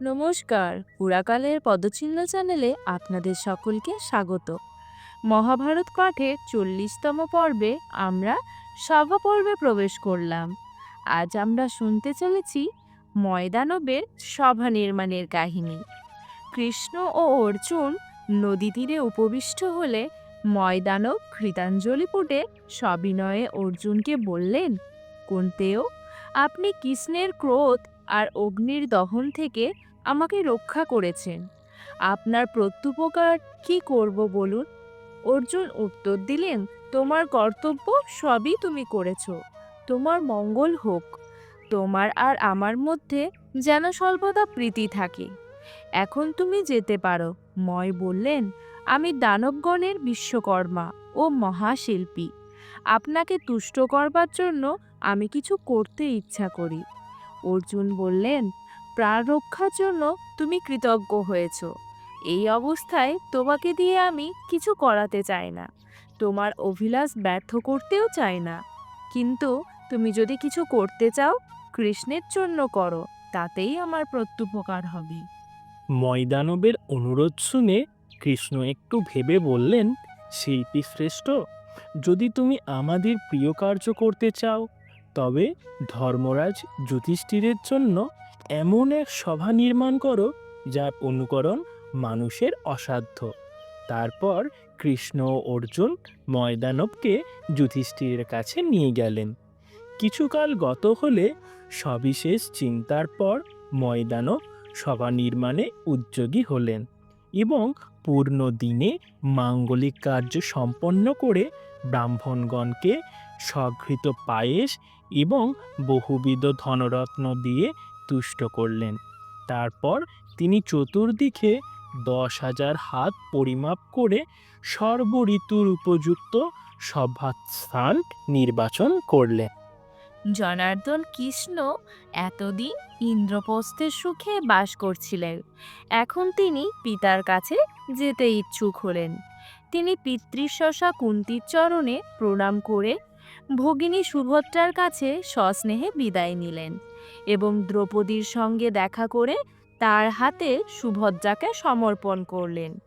নমস্কার। পুরাকালের পদচিহ্ন চ্যানেলে আপনাদের সকলকে স্বাগত। মহাভারত পাঠের চল্লিশতম পর্বে আমরা সভা পর্বে প্রবেশ করলাম। আজ আমরা শুনতে চলেছি ময়দানবের সভা নির্মাণের কাহিনী। কৃষ্ণ ও অর্জুন নদী তীরে উপবিষ্ট হলে ময়দানব কৃতাঞ্জলি পুটে সবিনয়ে অর্জুনকে বললেন কুন্তেয় আপনি কৃষ্ণের ক্রোধ আর অগ্নির দহন থেকে আমাকে রক্ষা করেছেন। আপনার প্রত্যুপকার কি করব বলুন? অর্জুন উত্তর দিলেন, তোমার কর্তব্য সবই তুমি করেছ। তোমার মঙ্গল হোক। তোমার আর আমার মধ্যে যেন সর্বদা প্রীতি থাকে। এখন তুমি যেতে পারো। ময় বললেন, আমি দানবগণের বিশ্বকর্মা ও মহাশিল্পী। আপনাকে তুষ্ট করবার জন্য আমি কিছু করতে ইচ্ছা করি। অর্জুন বললেন প্রাণ রক্ষার জন্য তুমি কৃতজ্ঞ হয়েছ। এই অবস্থায় তোমাকে দিয়ে আমি কিছু করাতে চাই না। তোমার অভিলাষ ব্যর্থ করতেও চাই না। কিন্তু তুমি যদি কিছু করতে চাও, কৃষ্ণের জন্য করো, তাতেই আমার প্রত্যুপকার হবে। ময়দানবের অনুরোধ শুনে কৃষ্ণ একটু ভেবে বললেন, শিল্পী শ্রেষ্ঠ, যদি তুমি আমাদের প্রিয় কার্য করতে চাও, তবে ধর্মরাজ যুধিষ্ঠিরের জন্য এমন এক সভা নির্মাণ করো যার অনুকরণ মানুষের অসাধ্য। তারপর কৃষ্ণ অর্জুন ময়দানবকে যুধিষ্ঠিরের কাছে নিয়ে গেলেন। কিছুকাল গত হলে সবিশেষ চিন্তার পর ময়দানব সভা নির্মাণে উদ্যোগী হলেন এবং পূর্ণ দিনে মাঙ্গলিক কার্য সম্পন্ন করে ব্রাহ্মণগণকে স্বঘৃত পায়েস এবং বহুবিধ ধনরত্ন দিয়ে তুষ্ট করলেন। তারপর তিনি চতুর্দিকে দশ হাজার হাত পরিমাপ করে সর্ব ঋতুর উপযুক্ত সভাস্থান নির্বাচন করলেন। জনার্দন কৃষ্ণ এতদিন ইন্দ্রপ্রস্থের সুখে বাস করছিলেন। এখন তিনি পিতার কাছে যেতে ইচ্ছুক হলেন। তিনি পিতৃশশা কুন্তির চরণে প্রণাম করে ভগিনী সুভদ্রার কাছে সস্নেহে বিদায় নিলেন এবং দ্রৌপদীর সঙ্গে দেখা করে তার হাতে সুভদ্রাকে সমর্পণ করলেন।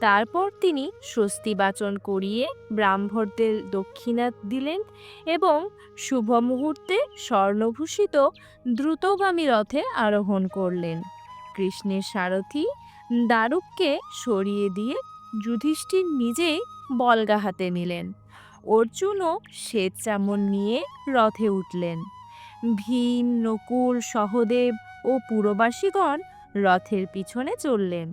তারপর তিনি স্বস্তি বাচন করিয়ে ব্রাহ্মণদের দক্ষিণা দিলেন এবং শুভ মুহূর্তে স্বর্ণভূষিত দ্রুতগামী রথে আরোহণ করলেন। কৃষ্ণের সারথি দারুককে সরিয়ে দিয়ে যুধিষ্ঠির নিজেই বলগা হাতে নিলেন। অর্জুনও শ্বেত চামন নিয়ে রথে উঠলেন। ভীম, নকুল, সহদেব ও পুরবাসীগণ রথের পিছনে চললেন।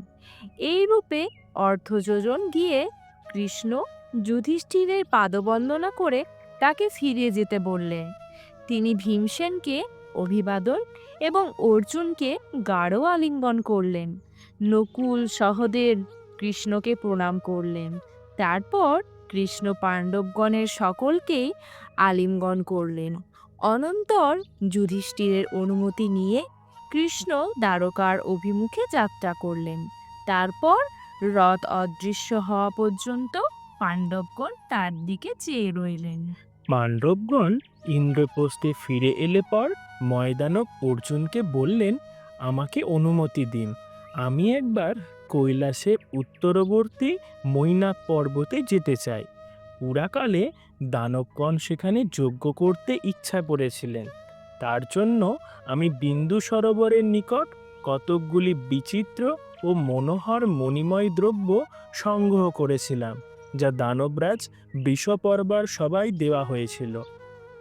এই রূপে অর্ধযোজন গিয়ে কৃষ্ণ যুধিষ্ঠিরের পাদবন্দনা করে তাকে ফিরে যেতে বললেন তিনি ভীমসেনকে অভিবাদন এবং অর্জুনকে গাঢ় আলিঙ্গন করলেন। নকুল, সহদেব কৃষ্ণকে প্রণাম করলেন। তারপর কৃষ্ণ পাণ্ডবগণের সকলকেই আলিমগণ করলেন। অনন্তর যুধিষ্ঠিরের অনুমতি নিয়ে কৃষ্ণ দ্বারকার অভিমুখে যাত্রা করলেন। তারপর রথ অদৃশ্য হওয়া পর্যন্ত পাণ্ডবগণ তার দিকে চেয়ে রইলেন। পাণ্ডবগণ ইন্দ্রপ্রস্থে ফিরে এলে পর ময়দানব অর্জুনকে বললেন, আমাকে অনুমতি দিন। আমি একবার কৈলাসে উত্তরবর্তী মৈনাক পর্বতে যেতে চাই। পুরাকালে দানবগণ সেখানে যজ্ঞ করতে ইচ্ছা করেছিলেন। তার জন্য আমি বিন্দু সরোবরের নিকট কতকগুলি বিচিত্র ও মনোহর মণিময় দ্রব্য সংগ্রহ করেছিলাম, যা দানবরাজ বিষপর্বার সবাই দেওয়া হয়েছিল।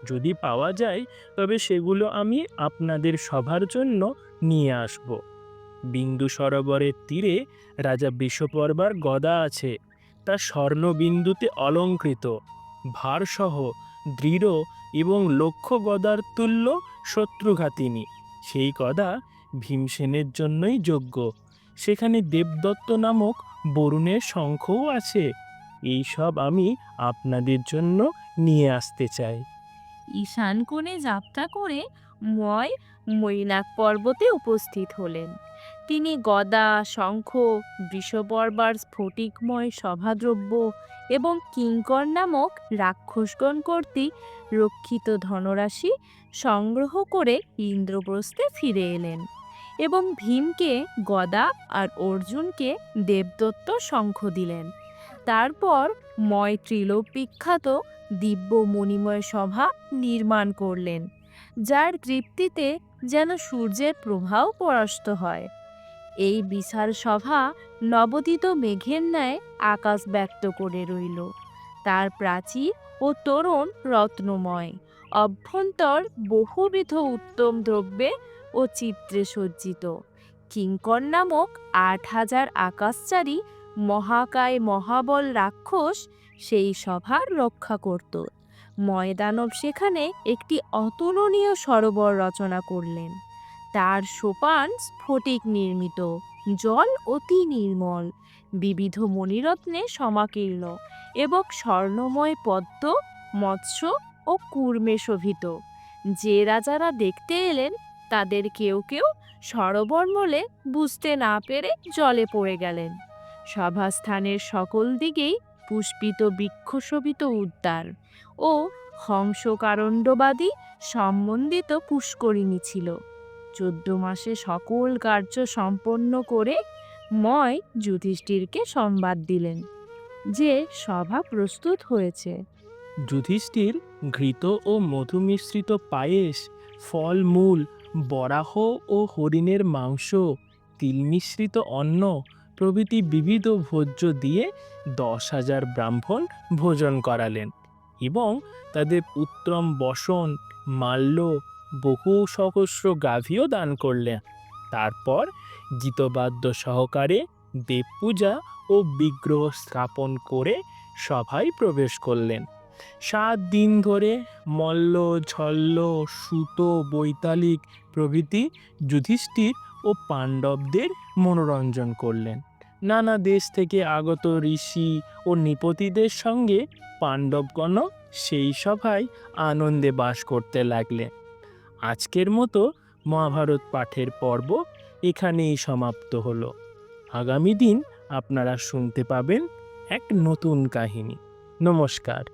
যদি পাওয়া যায়, তবে সেগুলো আমি আপনাদের সভার জন্য নিয়ে আসব। বিন্দু সরোবরের তীরে রাজা বিষপর্বার গদা আছে। তা স্বর্ণবিন্দুতে অলঙ্কৃত। ভারসহ, দৃঢ় এবং লক্ষ্য গদার তুল্য শত্রুঘাতিনী। সেই গদা ভীমসেনের জন্যই যোগ্য। সেখানে দেবদত্ত নামক বরুণের শঙ্খও আছে। এই সব আমি আপনাদের জন্য নিয়ে আসতে চাই। ঈশান কোণে যাত্রা করে ময় মৈনাক পর্বতে উপস্থিত হলেন। তিনি গদা, শঙ্খ বৃষপর্বার স্ফটিকময় সভাদ্রব্য এবং কিঙ্কর নামক রাক্ষসগণ কর্তৃক রক্ষিত ধনরাশি সংগ্রহ করে ইন্দ্রপ্রস্থে ফিরে এলেন এবং ভীমকে, গদা আর অর্জুনকে দেবদত্ত শঙ্খ দিলেন। তারপর ময় ত্রিলোক বিখ্যাত দিব্য মণিময় সভা নির্মাণ করলেন, যার তৃপ্তিতে যেন সূর্যের প্রভাও পরাস্ত হয়। এই বিশাল সভা নবদিত মেঘের ন্যায় আকাশ ব্যক্ত করে রইল। তার প্রাচীর ও তরুণ রত্নময়, অভ্যন্তর বহুবিধ উত্তম দ্রব্যে ও চিত্রে সজ্জিত। কিঙ্কর নামক আট হাজার আকাশচারী মহাকায় মহাবল রাক্ষস সেই সভার রক্ষা করত। ময়দানব সেখানে একটি অতুলনীয় সরোবর রচনা করলেন। তার সোপান স্ফটিক নির্মিত, জল অতি নির্মল। বিবিধ মণিরত্নে সমাকীর্ণ এবং স্বর্ণময় পদ্ম, মৎস্য ও কুর্মে শোভিত। যে রাজারা দেখতে এলেন, তাদের কেউ কেউ সরোবর বলে বুঝতে না পেরে জলে পড়ে গেলেন। সভাস্থানের সকল দিকেই পুষ্পিত বৃক্ষশোভিত উদ্যান ও হংসকারণ্ডবাদী সম্বন্ধিত পুষ্করিণী ছিল। চোদ্দ মাসে সকল কার্য সম্পন্ন করে ময় যুধিষ্ঠিরকে সংবাদ দিলেন, যে সভা প্রস্তুত হয়েছে। যুধিষ্ঠির ঘৃত ও মধু মিশ্রিত পায়েস ফলমূল বরাহ ও হরিণের মাংস, তিল মিশ্রিত অন্ন প্রভৃতি বিবিধ ভোজ্য দিয়ে দশ হাজার ব্রাহ্মণ ভোজন করালেন এবং তাদের উত্তম বসন, মাল্য বহু সহস্র গাভীও দান করলেন। তারপর গীতবাদ্য সহকারে দেবপূজা ও বিগ্রহ স্থাপন করে সভায় প্রবেশ করলেন। সাত দিন ধরে মল্ল ঝল্ল সুতো, বৈতালিক প্রভৃতি যুধিষ্ঠির ও পাণ্ডবদের মনোরঞ্জন করলেন। নানা দেশ থেকে আগত ঋষি ও নৃপতিদের সঙ্গে পাণ্ডবগণ সেই সভায় আনন্দে বাস করতে লাগলেন। আজকের মতো মহাভারত পাঠের পর্ব এখানেই সমাপ্ত হল। আগামী দিন আপনারা শুনতে পাবেন এক নতুন কাহিনী। নমস্কার।